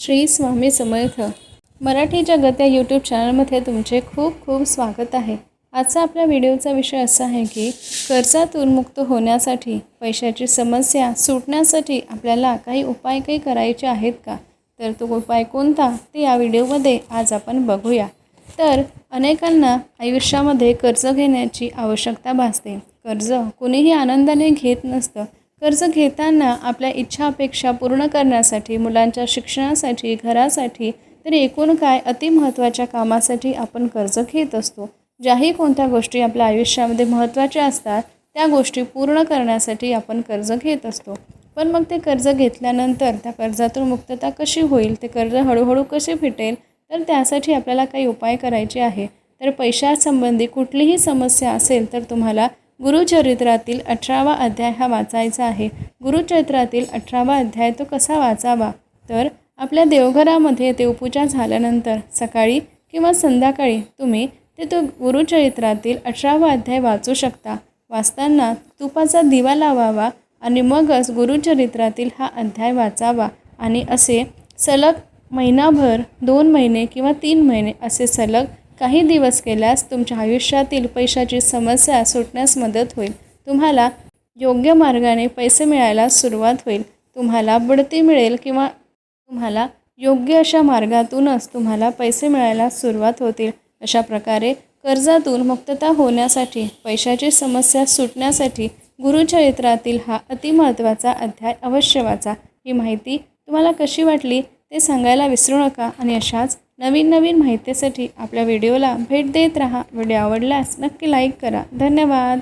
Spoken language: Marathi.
श्री स्वामी समर्थ. मराठी जगत या यूट्यूब चॅनलमध्ये तुमचे खूप खूप स्वागत आहे. आजचा आपल्या व्हिडिओचा विषय असा आहे की कर्जातून मुक्त होण्यासाठी पैशाची समस्या सुटण्यासाठी आपल्याला काही उपाय काही करायचे आहेत का? तर तो उपाय कोणता? ते या व्हिडिओमध्ये आज आपण बघूया. तर अनेकांना आयुष्यामध्ये कर्ज घेण्याची आवश्यकता भासते. कर्ज कुणीही आनंदाने घेत नसतं कर्ज घेताना आपल्या इच्छा अपेक्षा पूर्ण करण्यासाठी मुलांच्या शिक्षणासाठी घरासाठी तर एकूण काय अतिमहत्त्वाच्या कामासाठी आपण कर्ज घेत असतो. ज्याही कोणत्या गोष्टी आपल्या आयुष्यामध्ये महत्त्वाच्या असतात त्या गोष्टी पूर्ण करण्यासाठी आपण कर्ज घेत असतो. पण मग ते कर्ज घेतल्यानंतर त्या कर्जातून मुक्तता कशी होईल ते कर्ज हळूहळू कसे फिटेल तर त्यासाठी आपल्याला काही उपाय करायचे आहे. तर पैशासंबंधी कुठलीही समस्या असेल तर तुम्हाला गुरुचरित्रातील अठरावा अध्याय हा वाचायचा आहे. गुरुचरित्रातील अठरावा अध्याय तो कसा वाचावा? तर आपल्या देवघरामध्ये देवपूजा झाल्यानंतर सकाळी किंवा संध्याकाळी तुम्ही ते तो गुरुचरित्रातील अठरावा अध्याय वाचू शकता. वाचताना तुपाचा दिवा लावावा आणि मगच गुरुचरित्रातील हा अध्याय वाचावा आणि असे सलग महिनाभर दोन महिने किंवा तीन महिने असे सलग काही दिवस केल्यास तुमच्या आयुष्यातील पैशाची समस्या सुटण्यास मदत होईल. तुम्हाला योग्य मार्गाने पैसे मिळायला सुरुवात होईल. तुम्हाला बढती मिळेल किंवा तुम्हाला योग्य अशा मार्गातूनच तुम्हाला पैसे मिळायला सुरुवात होतील. अशा प्रकारे कर्जातून मुक्तता होण्यासाठी पैशाची समस्या सुटण्यासाठी गुरुचरित्रातील हा अतिमहत्त्वाचा अध्याय अवश्य वाचा. ही माहिती तुम्हाला कशी वाटली ते सांगायला विसरू नका आणि अशाच नवीन नवीन माहितीसाठी आपल्या व्हिडिओला भेट देत राहा. व्हिडिओ आवडल्यास नक्की लाईक करा. धन्यवाद.